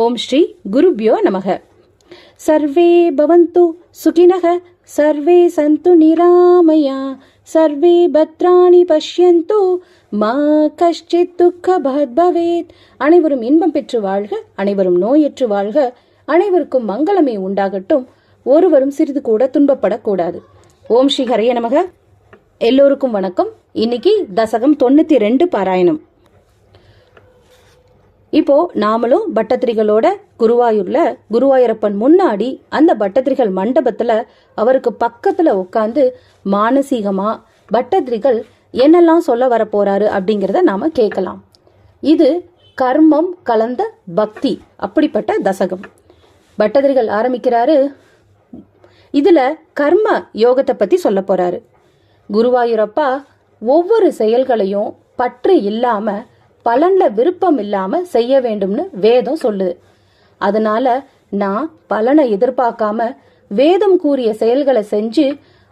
ஓம் ஸ்ரீ குருபியோ நமக. சர்வே பவந்து சுகினக சர்வே சந்து நிராமயா சர்வே பத்ராணி பஷ்யந்து மா கஷ்டித் துக்க பகத் பவேத். அனைவரும் இன்பம் பெற்று வாழ்க அனைவரும் நோயற்று வாழ்க. அனைவருக்கும் மங்களமே உண்டாகட்டும். ஒருவரும் சிறிது கூட துன்பப்படக்கூடாது. ஓம் ஸ்ரீ ஹரைய நமக. எல்லோருக்கும் வணக்கம். இன்னைக்கு தசகம் தொண்ணூத்தி ரெண்டு பாராயணம். இப்போ நாமளும் பட்டத்திரிகளோட குருவாயூர்ல குருவாயூரப்பன் முன்னாடி அந்த பட்டத்திரிகள் மண்டபத்துல அவருக்கு பக்கத்துல உட்காந்து மானசீகமா பட்டத்திரிகள் என்னெல்லாம் சொல்ல வர போறாரு அப்படிங்கிறத நாம கேட்கலாம். இது கர்மம் கலந்த பக்தி அப்படிப்பட்ட தசகம். பட்டதிரிகள் ஆரம்பிக்கிறாரு. இதுல கர்ம யோகத்தை பத்தி சொல்ல போறாரு. குருவாயூரப்பா ஒவ்வொரு செயல்களையும் பற்று இல்லாம பலன்ல விருப்பம் இல்லாம செய்ய வேண்டும்னு வேதம் சொல்லுது. அதனால நான் பலனை எதிர்பார்க்காம வேதம் கூறிய செயல்களை செஞ்சு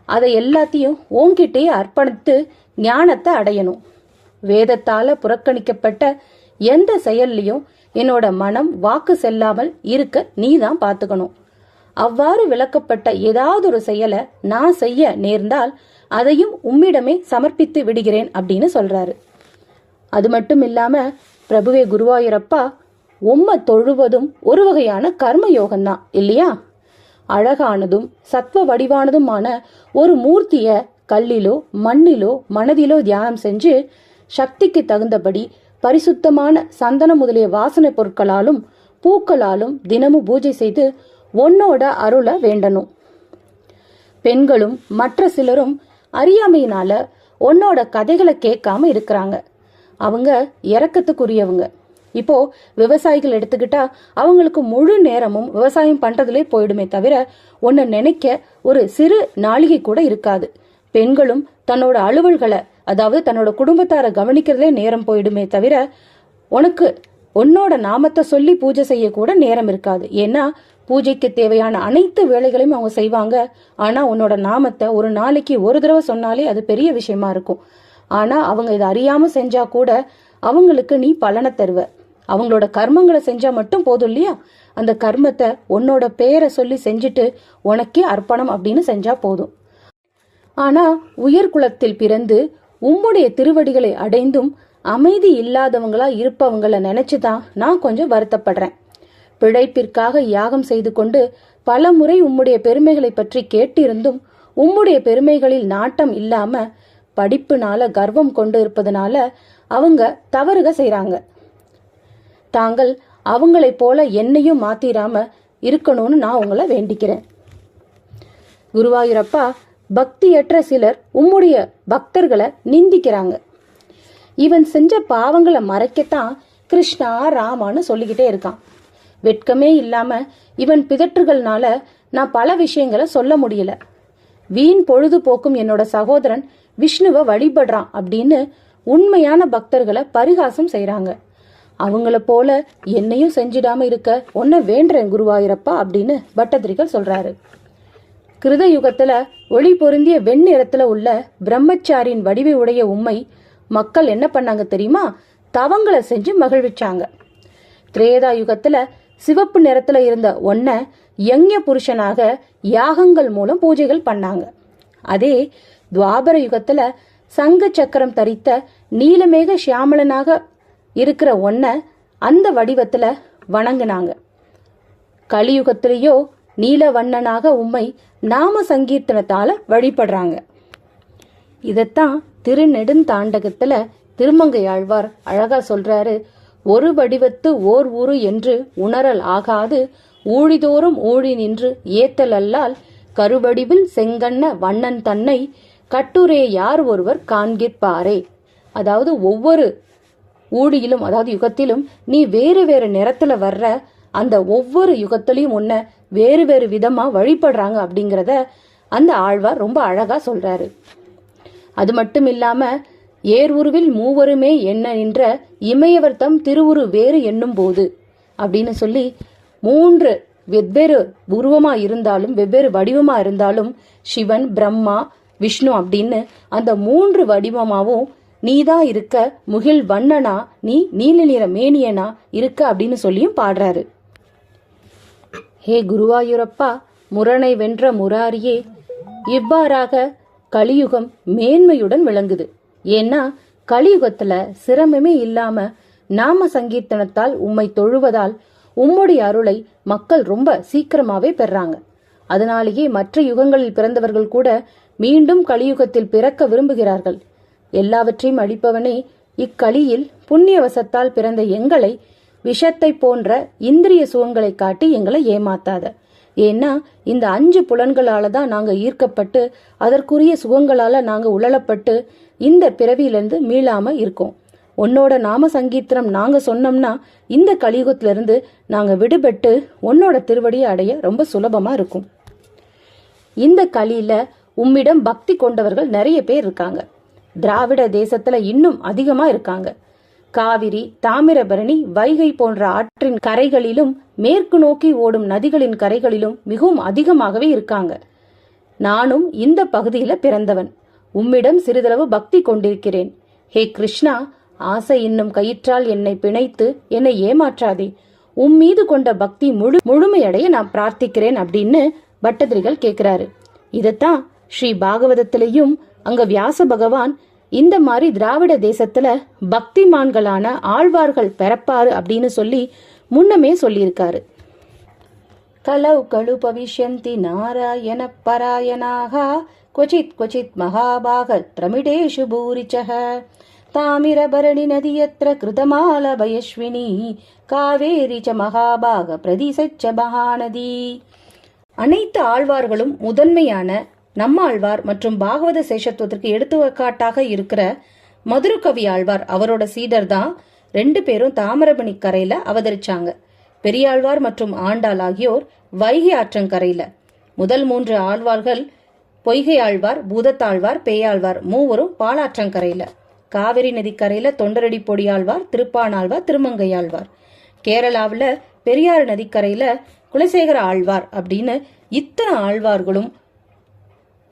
அதை எல்லாத்தையும் ஓங்கிட்டே அர்ப்பணித்து ஞானத்தை அடையணும். வேதத்தால புறக்கணிக்கப்பட்ட எந்த செயல்லையும் என்னோட மனம் வாக்கு செல்லாமல் இருக்க நீ தான் பார்த்துக்கணும். அவ்வாறு விளக்கப்பட்ட ஏதாவது ஒரு செயலை நான் செய்ய நேர்ந்தால் அதையும் உம்மிடமே சமர்ப்பித்து விடுகிறேன் அப்படின்னு சொல்றாரு. அது மட்டும் இல்லாம பிரபுவே குருவாயூரப்பா உம்மை தொழுவதும் ஒரு வகையான கர்ம யோகம்தான் இல்லையா? அழகானதும் சத்வ வடிவானதுமான ஒரு மூர்த்திய கல்லிலோ மண்ணிலோ மனதிலோ தியானம் செஞ்சு சக்திக்கு தகுந்தபடி பரிசுத்தமான சந்தன முதலிய வாசனை பொருட்களாலும் பூக்களாலும் தினமும் பூஜை செய்து உன்னோட அருளை வேண்டணும். பெண்களும் மற்ற சிலரும் அறியாமையினால உன்னோட கதைகளை கேட்காம இருக்கிறாங்க. அவங்க இறக்கத்துக்குரியவங்க இப்போ விவசாயிகள் எடுத்துக்கிட்டா அவங்களுக்கு முழு நேரமும் விவசாயம் பண்றதுலே போயிடுமே தவிர ஒன்னு நினைக்க ஒரு சிறு நாளிகை கூட இருக்காது. பெண்களும் தன்னோட அலுவல்களை அதாவது தன்னோட குடும்பத்தாரை கவனிக்கிறதுலே நேரம் போயிடுமே தவிர உனக்கு உன்னோட நாமத்தை சொல்லி பூஜை செய்யக்கூட நேரம் இருக்காது. ஏன்னா பூஜைக்கு தேவையான அனைத்து வேலைகளையும் அவங்க செய்வாங்க. ஆனா உன்னோட நாமத்தை ஒரு நாளைக்கு ஒரு தடவை சொன்னாலே அது பெரிய விஷயமா இருக்கும். ஆனா அவங்க இதை அறியாம செஞ்சா கூட அவங்களுக்கு நீ பலனை தருவ. அவங்களோட கர்மங்களை செஞ்சா மட்டும் போதும் இல்லையா? அந்த கர்மத்தை உன்னோட பேரை சொல்லி செஞ்சுட்டு உனக்கே அர்ப்பணம் அப்படின்னு செஞ்சா போதும். ஆனா உயர்குலத்தில் பிறந்து உம்முடைய திருவடிகளை அடைந்தும் அமைதி இல்லாதவங்களா இருப்பவங்களை நினைச்சுதான் நான் கொஞ்சம் வருத்தப்படுறேன். பிழைப்பிற்காக யாகம் செய்து கொண்டு பல முறை உம்முடைய பெருமைகளை பற்றி கேட்டிருந்தும் உம்முடைய பெருமைகளில் நாட்டம் இல்லாம படிப்புனால கர்வம் கொண்டு இருப்பதனால அவங்க தவறுக செய்கிறாங்க தாங்கள் அவங்களைப் போல என்னையும் மாத்திராம இருக்கணும்னு நான் உங்களை வேண்டிக்கிறேன். குருவாயூரப்பா பக்தியற்ற சிலர் உம்முடைய பக்தர்களை நிந்திக்கிறாங்க. இவன் செஞ்ச பாவங்களை மறைக்கத்தான் கிருஷ்ணா ராமான்னு சொல்லிக்கிட்டே இருக்கான். வெட்கமே இல்லாம இவன் பிதற்றுகள்னால நான் பல விஷயங்களை சொல்ல முடியல. வீண் பொழுதுபோக்கும் என்னோட சகோதரன் விஷ்ணுவை வழிபடுறான் அப்படின்னு உண்மையான பக்தர்களை பரிகாசம் செய்கிறாங்க அவங்கள போல என்னையும் செஞ்சிடாம இருக்க ஒன்ன வேண்டுறேன் குருவாயிரப்பா அப்படின்னு பட்டதிரிகள் சொல்றாரு. கிருத யுகத்துல ஒளி பொருந்திய வெண்ணிறத்துல உள்ள பிரம்மச்சாரியின் வடிவை உடைய உண்மை மக்கள் என்ன பண்ணாங்க தெரியுமா? தவங்களை செஞ்சு மகிழ்விச்சாங்க. திரேதா யுகத்துல சிவப்பு நிறத்துல இருந்த ஒன்ன யங்ய புருஷனாக யாகங்கள் மூலம் பூஜைகள் பண்ணாங்க. அதே துவாபர யுகத்துல சங்க சக்கரம் தரித்த நீலமேக சியாமலனாக இருக்கிற ஒன்ன அந்த வடிவத்துல வணங்குனாங்க. கலியுகத்திலேயோ நீலவண்ணனாக உம்மை நாம சங்கீர்த்தனத்தால வழிபடுறாங்க. இதைத்தான் திருநெடுந்தாண்டகத்துல திருமங்கையாழ்வார் அழகா சொல்றாரு ஒரு வடிவத்து ஓர் ஊரு என்று உணரல் ஆகாது ஊழிதோறும் ஊழி நின்று ஏத்தல் அல்லால் கருவடிவில் செங்கண்ண வண்ணன் தன்னை கட்டுரையை யார் ஒருவர் காண்கிற்பாரே? அதாவது ஒவ்வொரு ஊழியிலும் அதாவது யுகத்திலும் நீ வேறு வேறு நிறத்துல வர்ற அந்த ஒவ்வொரு யுகத்திலையும் உன்னை வேறு வேறு விதமா வழிபடுறாங்க அப்படிங்கிறத அந்த ஆழ்வார் ரொம்ப அழகா சொல்றாரு. அது மட்டும் இல்லாம ஏர் உருவில் மூவருமே என்ன நின்ற இமையவர் தம் திருவுரு வேறு என்னும் போது அப்படின்னு சொல்லி மூன்று வெவ்வேறு உருவமா இருந்தாலும் வெவ்வேறு வடிவமா இருந்தாலும் சிவன் பிரம்மா விஷ்ணு அப்படின்னு அந்த மூன்று வடிவமாவும் நீதான் இருக்க முகில் வண்ணனா நீ நீல நிற மேனியனா இருக்க அப்படின்னு சொல்லியும் பாடுறாரு. ஹே குருவாயூரப்பா முரணை வென்ற முராரியே இவ்வாறாக கலியுகம் மேன்மையுடன் விளங்குது. ஏன்னா கலியுகத்துல சிரமமே இல்லாம நாம சங்கீர்த்தனத்தால் உம்மை தொழுவதால் உம்முடைய அருளை மக்கள் ரொம்ப சீக்கிரமாவே பெறாங்க. அதனாலேயே மற்ற யுகங்களில் பிறந்தவர்கள் கூட மீண்டும் கலியுகத்தில் பிறக்க விரும்புகிறார்கள். எல்லாவற்றையும் அளிப்பவனே இக்கலியில் புண்ணியவசத்தால் பிறந்த எங்களை விஷத்தை போன்ற இந்திரிய சுகங்களை காட்டி எங்களை ஏமாத்தாத. ஏன்னா இந்த அஞ்சு புலன்களால தான் நாங்க ஈர்க்கப்பட்டு அதற்குரிய சுகங்களால நாங்க உழலப்பட்டு இந்த பிறவியிலிருந்து மீளாம இருக்கோம். உன்னோட நாம சங்கீர்த்தனம் நாங்க சொன்னோம்னா இந்த கலியுகத்திலிருந்து நாங்க விடுபட்டு உன்னோட திருவடியை அடைய ரொம்ப சுலபமா இருக்கும். இந்த கலியில உம்மிடம் பக்தி கொண்டவர்கள் நிறைய பேர் இருக்காங்க. திராவிட தேசத்துல இன்னும் அதிகமா இருக்காங்க. காவிரி தாமிரபரணி வைகை போன்ற ஆற்றின் கரைகளிலும் மேற்கு நோக்கி ஓடும் நதிகளின் கரைகளிலும் மிகவும் அதிகமாகவே இருக்காங்க. நானும் இந்த பகுதியில பிறந்தவன். உம்மிடம் சிறிதளவு பக்தி கொண்டிருக்கிறேன். ஹே கிருஷ்ணா ஆசை இன்னும் கயிற்றால் என்னை பிணைத்து என்னை ஏமாற்றாதே. உம் மீது கொண்ட பக்தி முழு முழுமையடைய நான் பிரார்த்திக்கிறேன் அப்படின்னு பட்டதிரிகள் கேட்கிறாரு இதைத்தான் ஸ்ரீ பாகவதத்திலையும் அங்க வியாச பகவான் இந்த மாதிரி திராவிட தேசத்துல பக்திமான்களான ஆழ்வார்கள் பிறப்பாரு அப்படின்னு சொல்லி முன்னமே சொல்லியிருக்காரு. கலௌ கழு பவிஷ்யந்தி நாராயண பராயணாக கொச்சித் கொச்சித் மகாபாக பிரமிடேஷு பூரிச்சக தாமிரபரணி நதியத்திர கிருதமாலபயஸ்வினி காவேரி ச மகாபாக பிரதிசச்ச மகாநதி. அனைத்து ஆழ்வார்களும் முதன்மையான நம்மாழ்வார் மற்றும் பாகவத சேஷத்துவத்திற்கு எடுத்துக்காட்டாக இருக்கிற மதுரகவி ஆழ்வார் அவரோட சீடர் தான் ரெண்டு பேரும் தாமிரபணி கரையில அவதரிச்சாங்க. பெரியாழ்வார் மற்றும் ஆண்டாள் ஆகியோர் வைகை ஆற்றங்கரையில முதல் மூன்று ஆழ்வார்கள் பொய்கை ஆழ்வார் பூதத்தாழ்வார் பேயாழ்வார் மூவரும் பாலாற்றங்கரையில காவிரி நதிக்கரையில தொண்டரடி பொடியாழ்வார் திருப்பானாழ்வார் திருமங்கையாழ்வார் கேரளாவில் பெரியாறு நதிக்கரையில குலசேகர ஆழ்வார் அப்படின்னு இத்தனை ஆழ்வார்களும்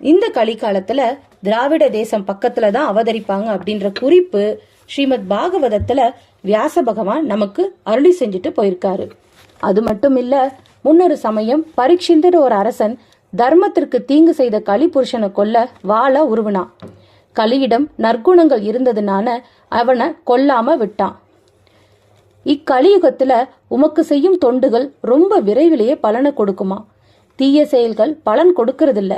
இந்த கலிகாலத்துல திராவிட தேசம் பக்கத்துல தான் அவதரிப்பாங்க அப்படின்ற குறிப்பு ஸ்ரீமத் பாகவதத்துல வியாச பகவான் நமக்கு அருளி செஞ்சுட்டு போயிருக்காரு. அது மட்டும் இல்ல முன்னொரு சமயம் பரீட்சிந்தர் ஒரு அரசன் தர்மத்திற்கு தீங்கு செய்த கலி புருஷனை கொல்ல வாழ உருவினான் கலியிடம் நற்குணங்கள் இருந்ததுனால அவனை கொல்லாம விட்டான். இக்கலியுகத்துல உமக்கு செய்யும் தொண்டுகள் ரொம்ப விரைவிலேயே பலனை கொடுக்குமா. தீய செயல்கள் பலன் கொடுக்கறதில்ல.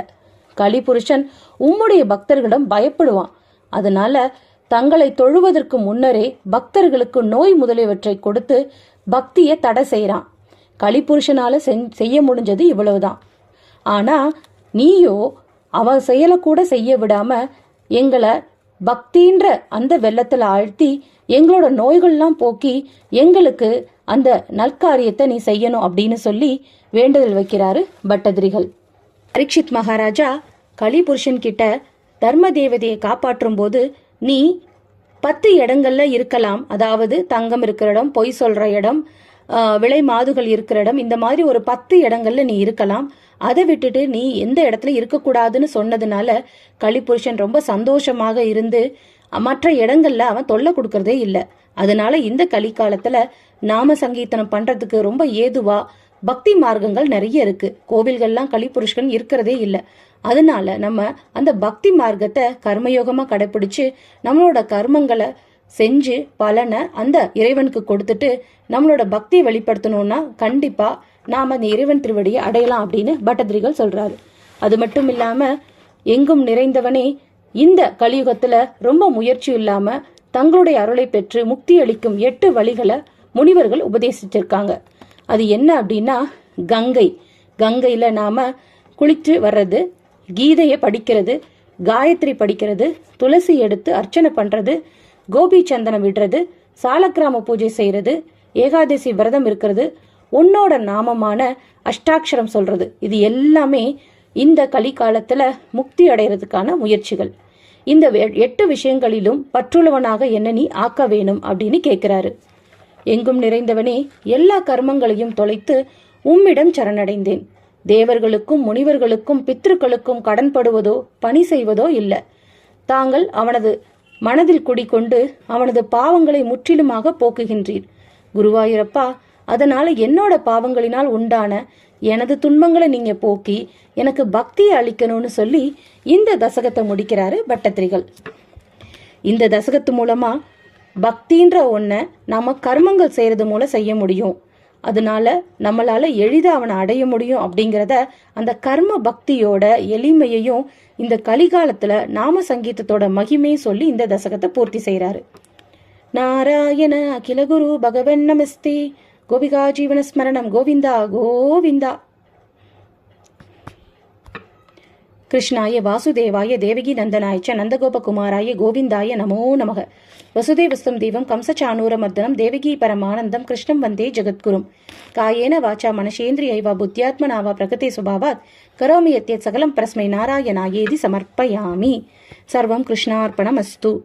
கலிபுருஷன் உம்முடைய பக்தர்களிடம் பயப்படுவான். அதனால தங்களை தொழுவதற்கு முன்னரே பக்தர்களுக்கு நோய் முதலியவற்றை கொடுத்து பக்தியை தடை செய்கிறான் கலிபுருஷனால செஞ்- செய்ய முடிஞ்சது இவ்வளவுதான். ஆனா நீயோ அவன் செயலை கூட செய்ய விடாம எங்களை பக்தின்ற அந்த வெள்ளத்தில் ஆழ்த்தி எங்களோட நோய்கள்லாம் போக்கி எங்களுக்கு அந்த நற்காரியத்தை நீ செய்யணும் அப்படின்னு சொல்லி வேண்டுதல் வைக்கிறாரு பட்டதிரிகள். பரீட்சித் மகாராஜா கலிபுருஷன் கிட்ட தர்ம தேவதையை காப்பாற்றும் போது நீ பத்து இடங்கள்ல இருக்கலாம். அதாவது தங்கம் இருக்கிற இடம் பொய் சொல்ற இடம் விலை மாதுகள் இருக்கிற இடம் இந்த மாதிரி ஒரு பத்து இடங்கள்ல நீ இருக்கலாம். அதை விட்டுட்டு நீ எந்த இடத்துல இருக்கக்கூடாதுன்னு சொன்னதுனால கலிபுருஷன் ரொம்ப சந்தோஷமாக இருந்து மற்ற இடங்கள்ல அவன் தொல்லை கொடுக்கறதே இல்லை. அதனால இந்த கலிக்காலத்துல நாம சங்கீர்த்தனம் பண்றதுக்கு ரொம்ப ஏதுவா பக்தி மார்க்கங்கள் நிறைய இருக்கு. கோவில்கள்லாம் கலிபுருஷ்கன் இருக்கிறதே இல்லை. அதனால நம்ம அந்த பக்தி மார்க்கத்தை கர்மயோகமா கடைபிடிச்சு நம்மளோட கர்மங்களை செஞ்சு பலனை அந்த இறைவனுக்கு கொடுத்துட்டு நம்மளோட பக்தியை வெளிப்படுத்தணும்னா கண்டிப்பா நாம அந்த இறைவன் திருவடியை அடையலாம் அப்படின்னு பட்டதிரிகள் சொல்றாரு. அது மட்டும் இல்லாம எங்கும் நிறைந்தவனே இந்த கலியுகத்துல ரொம்ப முயற்சி இல்லாம தங்களுடைய அருளை பெற்று முக்தி அளிக்கும் எட்டு வழிகளை முனிவர்கள் உபதேசிச்சிருக்காங்க. அது என்ன அப்படின்னா கங்கை. கங்கையில நாம குளிச்சு வர்றது கீதையை படிக்கிறது காயத்ரி படிக்கிறது துளசி எடுத்து அர்ச்சனை பண்றது கோபி சந்தனம் விடுறது சாலக்கிராம பூஜை செய்கிறது ஏகாதசி விரதம் இருக்கிறது உன்னோட நாமமான அஷ்டாட்சரம் சொல்றது. இது எல்லாமே இந்த கலிகாலத்தில் முக்தி அடைறதுக்கான முயற்சிகள். இந்த வெ- எட்டு விஷயங்களிலும் பற்றுள்ளவனாக என்ன நீ ஆக்க வேணும் அப்படின்னு கேட்கிறாரு எங்கும் நிறைந்தவனே எல்லா கர்மங்களையும் தொலைத்து உம்மிடம் சரணடைந்தேன். தேவர்களுக்கும் முனிவர்களுக்கும் பித்ருக்களுக்கும் கடன்படுவதோ பணி செய்வதோ இல்லை. தாங்கள் அவனது மனதில் குடிக்கொண்டு அவனது பாவங்களை முற்றிலுமாக போக்குகின்றீர். குருவாயூரப்பா அதனால என்னோட பாவங்களினால் உண்டான எனது துன்பங்களை நீங்க போக்கி எனக்கு பக்தியை அளிக்கணும்னு சொல்லி இந்த தசகத்தை முடிக்கிறாரு பட்டத்திரிகள். இந்த தசகத்து மூலமா பக்தின்ற ஒன்றை நம்ம கர்மங்கள் செய்கிறது மூலம் செய்ய முடியும். அதனால நம்மளால எளிதாக அவனை அடைய முடியும் அப்படிங்கிறத அந்த கர்ம பக்தியோட எளிமையையும் இந்த கலிகாலத்துல நாம சங்கீதத்தோட மகிமையும் சொல்லி இந்த தசகத்தை பூர்த்தி செய்கிறாரு நாராயண அகிலகுரு பகவன் நமஸ்தே. கோபிகா ஜீவன ஸ்மரணம் கோவிந்தா கோவிந்தா. கிருஷ்ணாய வாசுதேவாய தேவகி நந்தனாய்ச்ச நந்தகோபகுமாராய கோவிந்தாய நமோ நமக. வசுதேவஸ்தம் தெய்வம் கம்சச்சானூர மர்தனம் தேவகி பரமானந்தம் கிருஷ்ணம் வந்தே ஜெகத்குரும். காயேன வாச்சா மனசேந்திரியைவா புத்தியாத்மனாவா பிரகதே சுபாவாத். கரோமி யத்யத் சகலம் பரஸ்மை நாராயணாயேதி சமர்ப்பயாமி. சர்வம் கிருஷ்ணார்ப்பணம் அஸ்து